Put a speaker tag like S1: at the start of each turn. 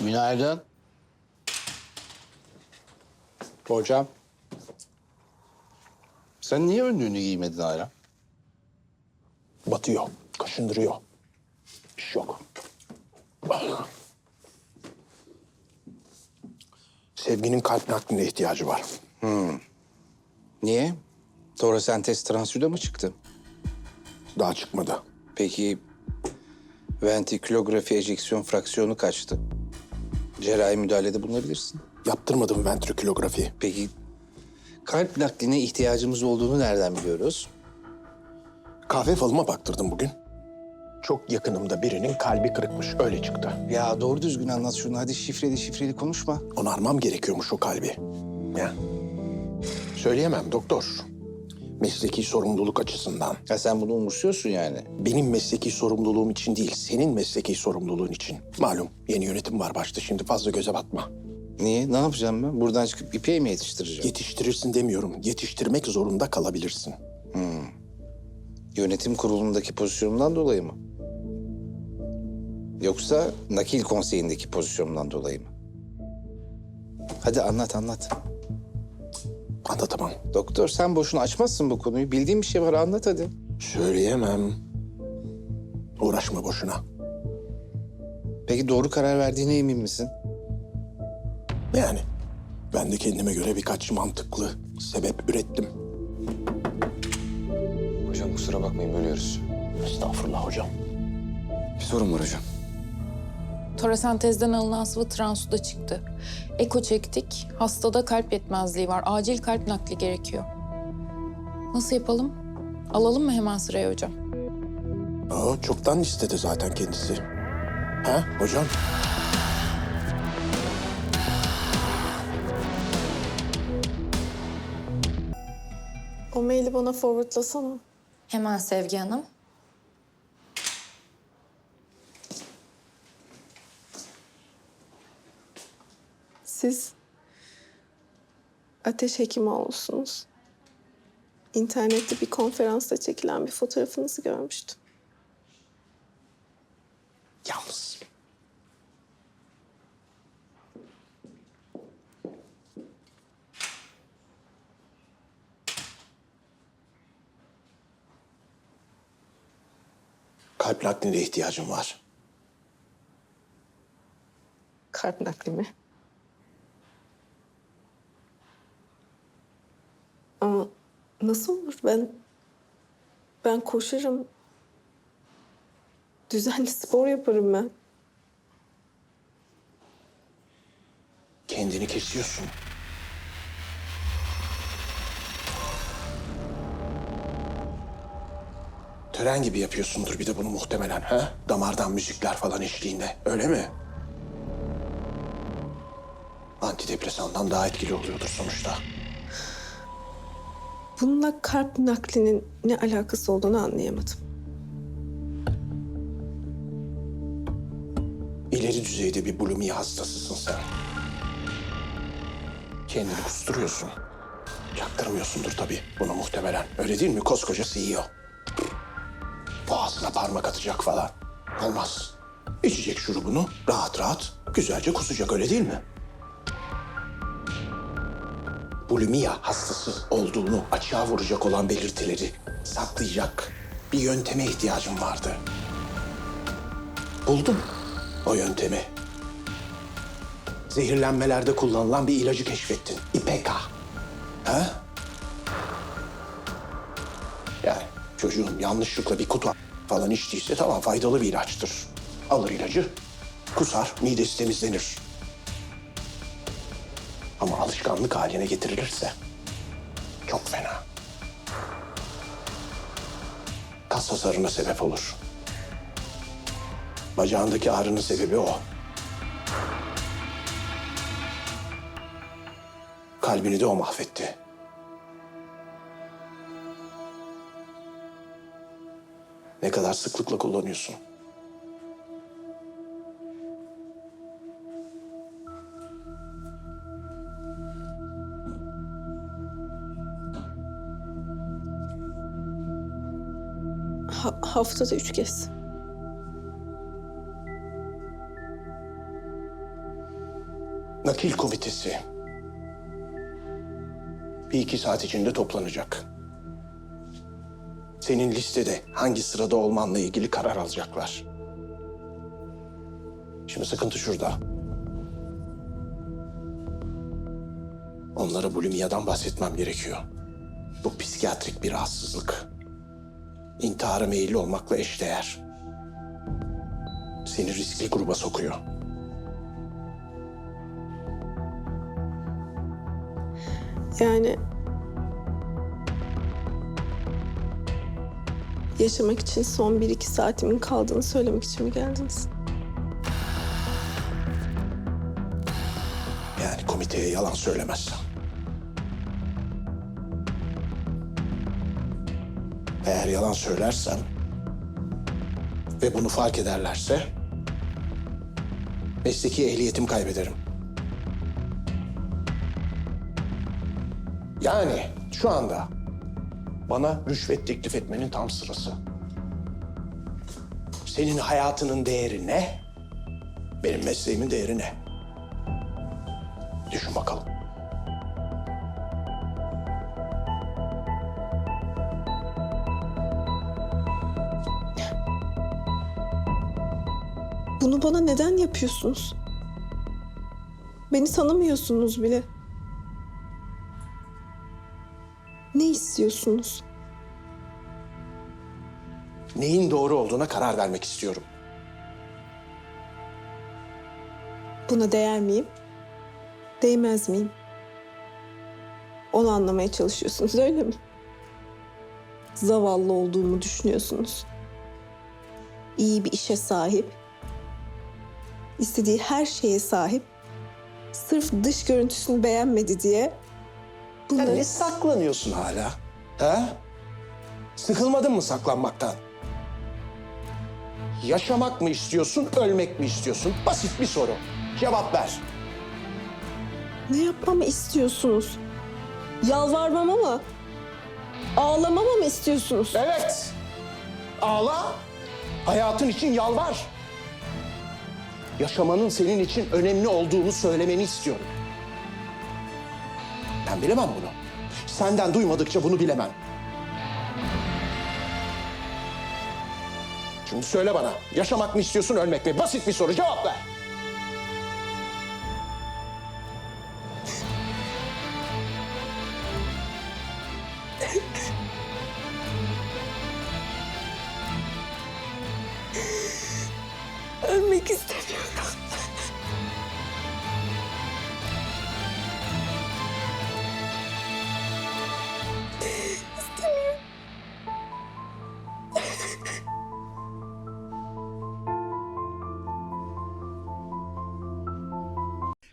S1: Günaydın. Hocam. Sen niye önlüğünü giymedin hala?
S2: Batıyor, kaşındırıyor. İş yok. Sevginin kalp nakline ihtiyacı var.
S1: Niye? Torasentez transüde mı çıktı?
S2: Daha çıkmadı.
S1: Peki ventrikülografi ejeksiyon fraksiyonu kaçtı? Cerrahi müdahalede bulunabilirsin.
S2: Yaptırmadım ventrikülografi.
S1: Peki kalp nakline ihtiyacımız olduğunu nereden biliyoruz?
S2: Kahve falıma baktırdım bugün. Çok yakınımda birinin kalbi kırıkmış. Öyle çıktı.
S1: Ya doğru düzgün anlat şunu. Hadi şifreli şifreli konuşma.
S2: Onarmam gerekiyormuş o kalbi. Ya. Söyleyemem doktor. Mesleki sorumluluk açısından.
S1: Ya sen bunu umursuyorsun yani.
S2: Benim mesleki sorumluluğum için değil, senin mesleki sorumluluğun için. Malum yeni yönetim var başta şimdi fazla göze batma.
S1: Niye? Ne yapacağım ben? Buradan çıkıp ipeği mi yetiştireceğim?
S2: Yetiştirirsin demiyorum, yetiştirmek zorunda kalabilirsin.
S1: Yönetim kurulundaki pozisyonumdan dolayı mı? Yoksa nakil konseyindeki pozisyonumdan dolayı mı? Hadi anlat anlat.
S2: Anlatamam.
S1: Doktor sen boşuna açmazsın bu konuyu. Bildiğin bir şey var anlat hadi.
S2: Söyleyemem. Uğraşma boşuna.
S1: Peki doğru karar verdiğine emin misin?
S2: Yani ben de kendime göre birkaç mantıklı sebep ürettim.
S3: Hocam kusura bakmayın bölüyoruz.
S2: Estağfurullah hocam.
S3: Bir sorun var hocam.
S4: Torasentezden alınan sıvı transuda çıktı. Eko çektik. Hastada kalp yetmezliği var. Acil kalp nakli gerekiyor. Nasıl yapalım? Alalım mı hemen sıraya hocam?
S2: Aa, çoktan istedi zaten kendisi. Ha hocam?
S5: O maili bana forwardlasana.
S4: Hemen Sevgi Hanım.
S5: Siz ateş hekimi olsunuz. İnternette bir konferansta çekilen bir fotoğrafınızı görmüştüm.
S2: Yalnız. Kalp nakline ihtiyacım var.
S5: Kalp nakli mi? Ama nasıl olur? Ben ben koşarım. Düzenli spor yaparım ben.
S2: Kendini kesiyorsun. Tören gibi yapıyorsundur bir de bunu muhtemelen ha? Damardan müzikler falan eşliğinde. Öyle mi? Antidepresandan daha etkili oluyordur sonuçta.
S5: Bununla kalp naklinin ne alakası olduğunu anlayamadım.
S2: İleri düzeyde bir bulimi hastasısın sen. Kendini kusturuyorsun. Çaktırmıyorsundur tabii bunu muhtemelen. Öyle değil mi? Koskoca CEO. Boğazına parmak atacak falan. Olmaz. İçecek şurubunu rahat rahat güzelce kusacak öyle değil mi? Bulimia hastası olduğunu açığa vuracak olan belirtileri saklayacak bir yönteme ihtiyacım vardı. Buldum o yöntemi. Zehirlenmelerde kullanılan bir ilacı keşfettin. İpeka. Ha? Yani çocuğun yanlışlıkla bir kutu falan içtiyse tamam faydalı bir ilaçtır. Alır ilacı, kusar, midesi temizlenir. Ama alışkanlık haline getirilirse çok fena. Kas hasarına sebep olur. Bacağındaki ağrının sebebi o. Kalbini de o mahvetti. Ne kadar sıklıkla kullanıyorsun?
S5: Ha- haftada üç kez.
S2: Nakil komitesi bir iki saat içinde toplanacak. Senin listede hangi sırada olmanla ilgili karar alacaklar. Şimdi sıkıntı şurada. Onlara bulimiyadan bahsetmem gerekiyor. Bu psikiyatrik bir rahatsızlık. İntihara meyilli olmakla eşdeğer. Seni riskli gruba sokuyor.
S5: Yani... Yaşamak için son bir iki saatimin kaldığını söylemek için mi geldiniz?
S2: Yani komiteye yalan söylemezsem. Eğer yalan söylersem ve bunu fark ederlerse mesleki ehliyetim kaybederim. Yani şu anda bana rüşvet teklif etmenin tam sırası. Senin hayatının değeri ne? Benim mesleğimin değeri ne? Düşün bakalım.
S5: Bunu bana neden yapıyorsunuz? Beni tanımıyorsunuz bile. Ne istiyorsunuz?
S2: Neyin doğru olduğuna karar vermek istiyorum.
S5: Buna değer miyim? Değmez miyim? Onu anlamaya çalışıyorsunuz öyle mi? Zavallı olduğumu düşünüyorsunuz. İyi bir işe sahip. İstediği her şeye sahip. Sırf dış görüntüsünü beğenmedi diye
S2: Sen
S5: bunları
S2: ne saklanıyorsun hala? Ha? Sıkılmadın mı saklanmaktan? Yaşamak mı istiyorsun, ölmek mi istiyorsun? Basit bir soru. Cevap ver.
S5: ne yapmamı istiyorsunuz? Yalvarmamı mı? Ağlamamı mı istiyorsunuz?
S2: Evet. Ağla. Hayatın için yalvar. Yaşamanın senin için önemli olduğunu söylemeni istiyorum. Ben bilemem bunu. Senden duymadıkça bunu bilemem. Şimdi söyle bana. Yaşamak mı istiyorsun, ölmek mi? Basit bir soru. Cevap ver.
S5: Ölmek istemiyorum.